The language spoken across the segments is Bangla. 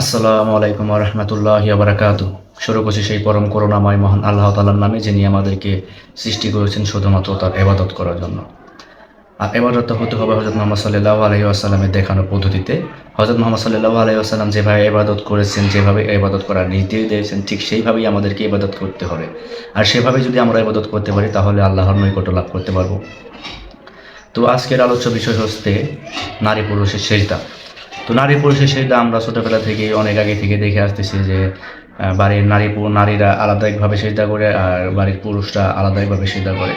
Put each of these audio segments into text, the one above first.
আসসালামু আলাইকুম রহমতুল্লাহ বারাকাতু শুরু করছি সেই পরম করুণাময় মহান আল্লাহ তালার নামে, যিনি আমাদেরকে সৃষ্টি করেছেন শুধুমাত্র তার এবাদত করার জন্য। আর এবাদত হতে হবে হজরত মোহাম্মদ সাল্লাহ আলহি আসাল্লামের দেখানো পদ্ধতিতে। হজরত মোহাম্মদ সাল্লাহ আলহি আসাল্লাম যেভাবে এবাদত করেছেন, যেভাবে এবাদত করার নির্দেশ দিয়েছেন, ঠিক সেইভাবেই আমাদেরকে ইবাদত করতে হবে। আর সেভাবে যদি আমরা ইবাদত করতে পারি, তাহলে আল্লাহর নৈকট্য লাভ করতে পারব। তো আজকের আলোচ্য বিষয় হচ্ছে নারী পুরুষের সেজদা। তো নারী পুরুষের সেটা আমরা ছোটোবেলা থেকে অনেক আগে থেকে দেখে আসতেছি যে বাড়ির নারী নারীরা আলাদা একভাবে করে আর বাড়ির পুরুষরা আলাদা একভাবে করে।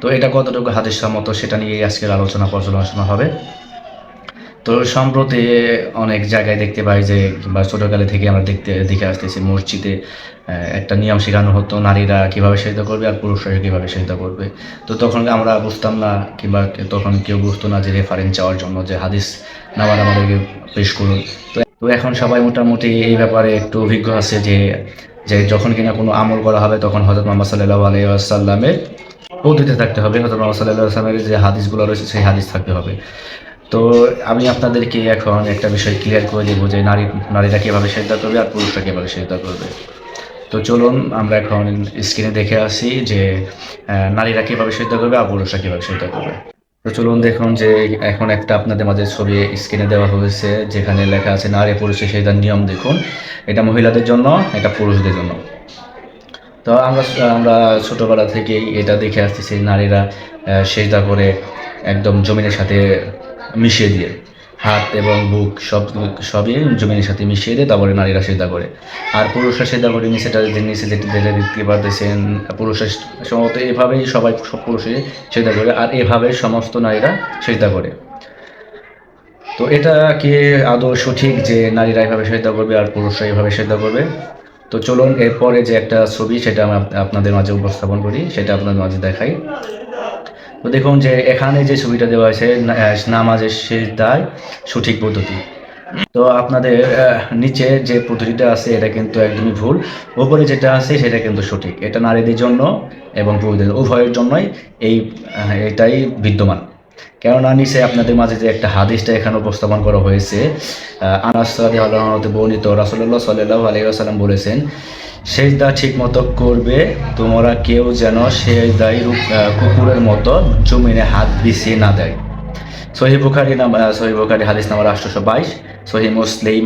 তো এটা কতটুকু হাদিস সম্মত সেটা নিয়েই আজকের আলোচনা পর্যালোচনা হবে। তো সম্প্রতি অনেক জায়গায় দেখতে পাই যে, কিংবা ছোটোকালে থেকে আমরা দেখতে, দেখে আসতেছি মসজিদে একটা নিয়ম শেখানো হতো, নারীরা কীভাবে সেজদা করবে আর পুরুষরা কীভাবে সেজদা করবে। তো তখন আমরা বুঝতাম না, কিংবা তখন কেউ বুঝতো না যে রেফারেন্স চাওয়ার জন্য যে হাদিস নামার আমাদেরকে পেশ করুন। তো তো এখন সবাই মোটামুটি এই ব্যাপারে একটু অভিজ্ঞ আছে যে যে যখন কিনা কোনো আমল করা হবে তখন হজরত মোহাম্মদ সাল্লাহ আলাইসাল্লামের পদ্ধতিতে থাকতে হবে। হজরত মোহাম্মদ সাল্লাহ আসলামের যে হাদিসগুলো রয়েছে সেই হাদিস থাকতে হবে। তো আমি আপনাদেরকে এখন একটা বিষয় ক্লিয়ার করে দেবো যে নারী, নারীরা কীভাবে সেদ্ধা করবে আর পুরুষরা কীভাবে সেদ্ধা করবে। তো চলুন, আমরা এখন স্ক্রিনে দেখে আসি যে নারীরা কীভাবে সেদ্ধা করবে আর পুরুষরা কীভাবে সেদ্ধা করবে। তো চলুন দেখুন যে এখন একটা আপনাদের মাঝে ছবি স্ক্রিনে দেওয়া হয়েছে, যেখানে লেখা আছে, নারী পুরুষের সেটার নিয়ম দেখুন। এটা মহিলাদের জন্য, এটা পুরুষদের জন্য। তো আমরা আমরা ছোটবেলা থেকেই এটা দেখে আসতেছি, নারীরা সেজদা করে একদম জমিনের সাথে মিশিয়ে দিয়ে। হাত এবং বুক সব সবই জমিনের সাথে মিশিয়ে দিয়ে তারপরে নারীরা সেজদা করে। আর পুরুষরা সেজদা করে নিচেটা যে নিচে যেটা যেটা দেখতে পারতেছেন পুরুষরা সম্ভবত এভাবেই সবাই সব পুরুষই সেজদা করে, আর এভাবে সমস্ত নারীরা সেজদা করে। তো এটা কি আদৌ সঠিক যে নারীরা এভাবে সেজদা করবে আর পুরুষরা এভাবে সেজদা করবে? তো চলুন, এরপরে যে একটা ছবি সেটা আমি আপনাদের মাঝে উপস্থাপন করি, সেটা আপনাদের মাঝে দেখাই। তো দেখুন যে এখানে যে ছবিটা দেওয়া আছে নামাজের সেজদায় সঠিক পদ্ধতি। তো আপনাদের নিচে যে পদ্ধতিটা আছে, এটা কিন্তু একদমই ভুল। ওপরে যেটা আছে, সেটা কিন্তু সঠিক। এটা নারীদের জন্য এবং পুরুষদের উভয়ের জন্যই এই এটাই বিদ্যমান। কেননা নিচে আপনাদের মাঝে যে একটা হাদিসটা এখানে উপস্থাপন করা হয়েছে আনাস আল্লাহতে বর্ণিত রাসুল্লাহ সাল্লাহ আলাইসাল্লাম বলেছেন, সেজদা ঠিক মতো করবে তোমরা কেউ যেন সেজদাই কুকুরের মতো জমিনে হাত বিছিয়ে না দেয়। সহি বুখারি নাম সহি বুখারি হাদিস নাম্বার আটশোশো বাইশ সহি মুসলিম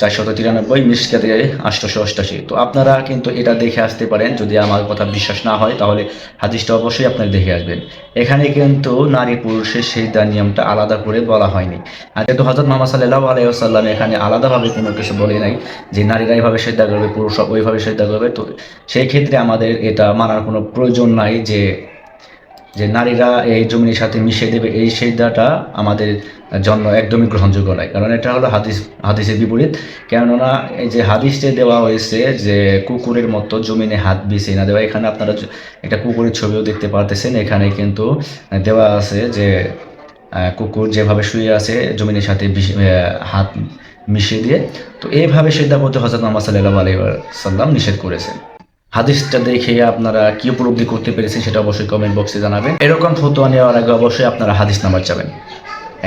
চারশত তিরানব্বই মিসকাতে আটশোশো অষ্টাশি। তো আপনারা কিন্তু এটা দেখে আসতে পারেন, যদি আমার কথা বিশ্বাস না হয়, তাহলে হাদিসটা অবশ্যই আপনারা দেখে আসবেন। এখানে কিন্তু নারী পুরুষের সেই দান নিয়মটা আলাদা করে বলা হয়নি। আর যেহেতু হজরত মোহাম্মদ সাল্লাহ আলাইসাল্লাম এখানে আলাদাভাবে কোনো কিছু বলে নাই যে নারীরা এইভাবে সেদ্ধা করবে, পুরুষরা ওইভাবে সেদ্ধা করবে। তো সেই ক্ষেত্রে আমাদের এটা মানার কোনো প্রয়োজন নাই যে যে নারীরা এই জমির সাথে মিশিয়ে দেবে, এই সেদ্ধাটা আমাদের জন্য একদমই গ্রহণযোগ্য নয়। কারণ এটা হলো হাদিস, হাদিসের বিপরীত। কেননা এই যে হাদিসে দেওয়া হয়েছে যে কুকুরের মতো জমিনে হাত বিছিয়ে না দেওয়া, এখানে আপনারা একটা কুকুরের ছবিও দেখতে পারতেছেন। এখানে কিন্তু দেওয়া আছে যে কুকুর যেভাবে শুয়ে আছে জমিনের সাথে হাত মিশিয়ে দিয়ে, তো এইভাবে সেদ্ধা করতে হজরত মোহাম্মদ সাল্লাহ আলাইহি সাল্লাম নিষেধ করেছেন। হাদিসটা দেখে আপনারা কি উপলব্ধি করতে পেরেছেন সেটা অবশ্যই কমেন্ট বক্সে জানাবেন। এরকম ফতোয়া নেওয়ার আগে অবশ্যই আপনারা হাদিস নাম্বার চাবেন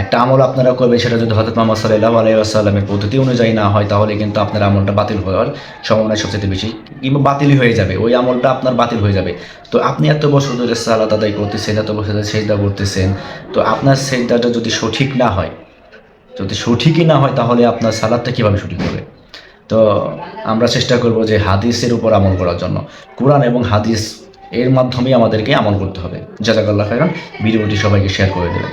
একটা আমল আপনারা করবেন, সেটা যদি হজরত মোহাম্মদ সাল্লাহ আলাইসাল্লামের পদ্ধতি অনুযায়ী না হয়, তাহলে কিন্তু আপনার আমলটা বাতিল হওয়ার সম্ভাবনা সবচেয়ে বেশি। কিংবা বাতিলই হয়ে যাবে, ওই আমলটা আপনার বাতিল হয়ে যাবে। তো আপনি এত বছর ধরে সালাত আদায় করতেছেন, এত বছর ধরে সেজদা করতেছেন, তো আপনার সেজদাটা যদি সঠিক না হয়, যদি সঠিকই না হয়, তাহলে আপনার সালাদটা কীভাবে সঠিক হবে? তো আমরা চেষ্টা করব যে হাদিসের উপর আমল করার জন্য। কোরআন এবং হাদিস এর মাধ্যমেই আমাদেরকে আমল করতে হবে। জাজাকাল্লাহ খাইরান ভিডিওটি সবাইকে শেয়ার করে দেবেন।